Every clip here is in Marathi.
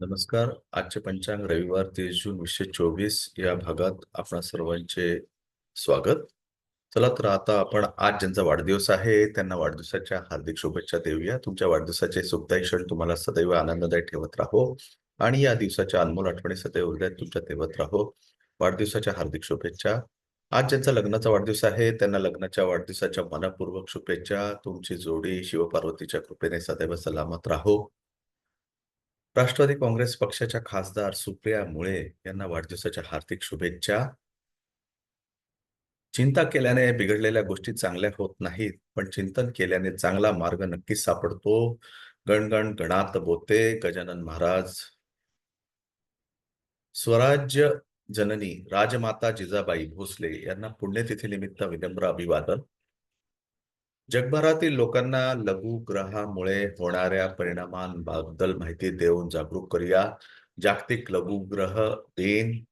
नमस्कार. आजचे पंचांग रविवार तेवीस जून वीसशे चोवीस या भागात आपणा सर्वांचे स्वागत. चला तर आता आपण आज ज्यांचा वाढदिवस आहे त्यांना वाढदिवसाच्या हार्दिक शुभेच्छा देऊया. तुमच्या वाढदिवसाचे सुखदायी क्षण तुम्हाला सदैव आनंददायी ठेवत राहो. आणि या दिवसाच्या अनमोल आठवणी सदैव हृदयात तुमच्या ठेवत राहो. वाढदिवसाच्या हार्दिक शुभेच्छा. आज ज्यांचा लग्नाचा वाढदिवस आहे त्यांना लग्नाच्या वाढदिवसाच्या मनपूर्वक शुभेच्छा. तुमची जोडी शिवपार्वतीच्या कृपेने सदैव सलामत राहो. राष्ट्रवादी काँग्रेस पक्षाच्या खासदार सुप्रिया मुळे यांना वाढदिवसाच्या हार्दिक शुभेच्छा. चिंता केल्याने बिघडलेल्या गोष्टी चांगल्या होत नाहीत पण चिंतन केल्याने चांगला मार्ग नक्कीच सापडतो. गणगण गणात बोते गजानन महाराज. स्वराज्य जननी राजमाता जिजाबाई भोसले यांना पुण्यतिथीनिमित्त विनम्र अभिवादन. जगभरातील लोकांना लघुग्रहामुळे होणाऱ्या परिणामांबद्दल माहिती देऊन जागरूक करूया. जागतिक लघुग्रह दिन.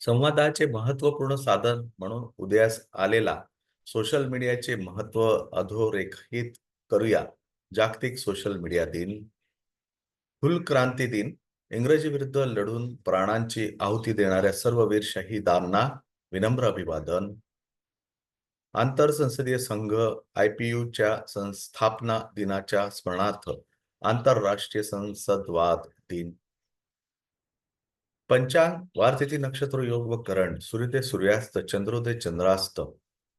संवादाचे महत्त्वपूर्ण साधन म्हणून उदयास आलेला सोशल मीडियाचे महत्त्व अधोरेखित करूया. जागतिक सोशल मीडिया दिन. हुल क्रांती दिन. इंग्रजी विरुद्ध लढून प्राणांची आहुती देणाऱ्या सर्व वीर शहीदांना विनम्र अभिवादन. आंतरसंसदीय संघ आयपीयूच्या संस्थापना दिनाच्या स्मरणार्थ आंतरराष्ट्रीय संसदवाद दिन. पंचांग वारतिथी नक्षत्र योग व करण सूर्योदय सूर्यास्त चंद्रोदय चंद्रास्त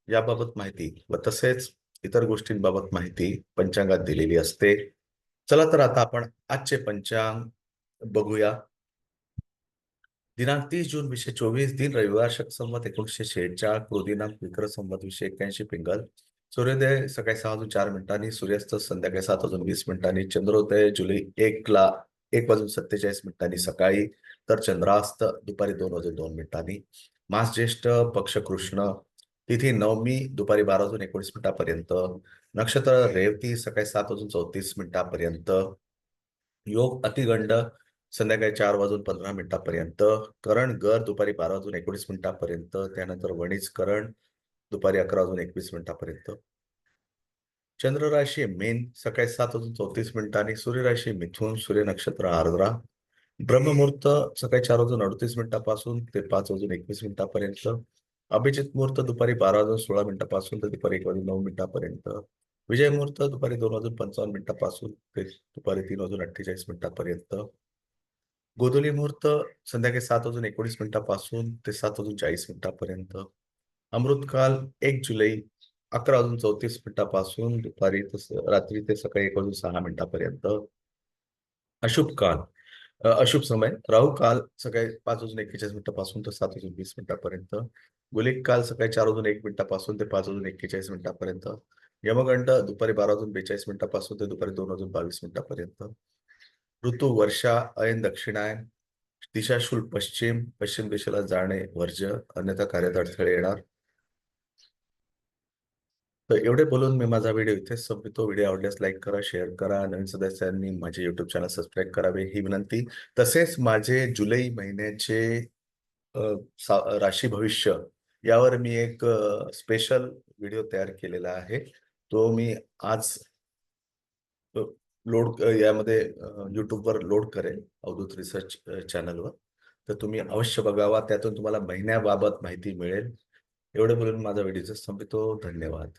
याबाबत माहिती व तसेच इतर गोष्टींबाबत माहिती पंचांगात दिलेली असते. चला तर आता आपण आजचे पंचांग बघूया. दिनांक तीस जून वीसशे चोवीस दिन रविवार शक संवत एकोणीसशे शेहेचाळ दिनांक विक्रम संमत वीसशे एक्क्याऐंशी पिंगल. सूर्योदय सकाळी सहा वाजून चार मिनिटांनी सूर्यास्त संध्याकाळी सात वाजून वीस मिनिटांनी चंद्रोदय जुलै एक ला एक वाजून सत्तेचाळीस मिनिटांनी सकाळी तर चंद्रास्त दुपारी दोन वाजून दोन मिनिटांनी. मास ज्येष्ठ पक्ष कृष्ण तिथी नवमी दुपारी बारा वाजून एकोणीस मिनिटापर्यंत. नक्षत्र रेवती सकाळी सात वाजून चौतीस मिनिटापर्यंत. योग अतिगंड संध्याकाळी चार वाजून पंधरा मिनिटापर्यंत करण गर दुपारी बारा वाजून एकोणीस मिनिटापर्यंत त्यानंतर वणीज करण दुपारी अकरा वाजून एकवीस मिनिटापर्यंत. चंद्र राशी मेन सकाळी सात वाजून चौतीस मिनिटांनी सूर्यराशी मिथून सूर्य नक्षत्र आर्द्रा. ब्रह्ममुहूर्त सकाळी चार वाजून अडतीस मिनिटापासून ते पाच वाजून एकवीस मिनिटापर्यंत. अभिजित मुहूर्त दुपारी बारा वाजून सोळा मिनिटापासून ते दुपारी एक वाजून नऊ मिनिटापर्यंत. विजय मुहूर्त दुपारी दोन वाजून पंचावन्न मिनिटापासून ते दुपारी तीन वाजून अठ्ठेचाळीस मिनिटापर्यंत. गोधुली मुहूर्त संध्याकाळी सात वाजून एकोणीस मिनिटापासून ते सात वाजून चाळीस मिनिटापर्यंत. अमृतकाल एक जुलै अकरा वाजून चौतीस मिनिटापासून दुपारी तस रात्री ते सकाळी एक वाजून सहा मिनिटापर्यंत. अशुभ काल. अशुभ समय. राहू काल सकाळी पाच वाजून एक्केचाळीस मिनिटापासून ते सात वाजून वीस मिनिटापर्यंत. गुलिक काल सकाळी चार वाजून एक मिनिटापासून ते पाच वाजून एक्केचाळीस मिनिटापर्यंत. यमगंड दुपारी बारा वाजून बेचाळीस मिनिटापासून ते दुपारी दोन वाजून बावीस मिनिटापर्यंत. ऋतू वर्षा अयन दक्षिणायन दिशा शुल्क पश्चिम पश्चिम दिशेला जाणे वर्ज्य अन्यथा कार्यात अडथळे येणार. तर एवढे बोलून मी माझा व्हिडिओ इथेच संपवितो. व्हिडिओ आवडल्यास लाईक करा शेअर करा. नवीन सदस्यांनी माझे युट्यूब चॅनल सबस्क्राईब करावे ही विनंती. तसेच माझे जुलै महिन्याचे राशी भविष्य यावर मी एक स्पेशल व्हिडिओ तयार केलेला आहे. तो मी आज लोड यामध्ये युट्यूबवर लोड करेल अवधूत रिसर्च चॅनलवर तर तुम्ही अवश्य बघावा त्यातून तुम्हाला महिन्याबाबत माहिती मिळेल. एवढे बोलून माझा व्हिडिओ संपतो. धन्यवाद.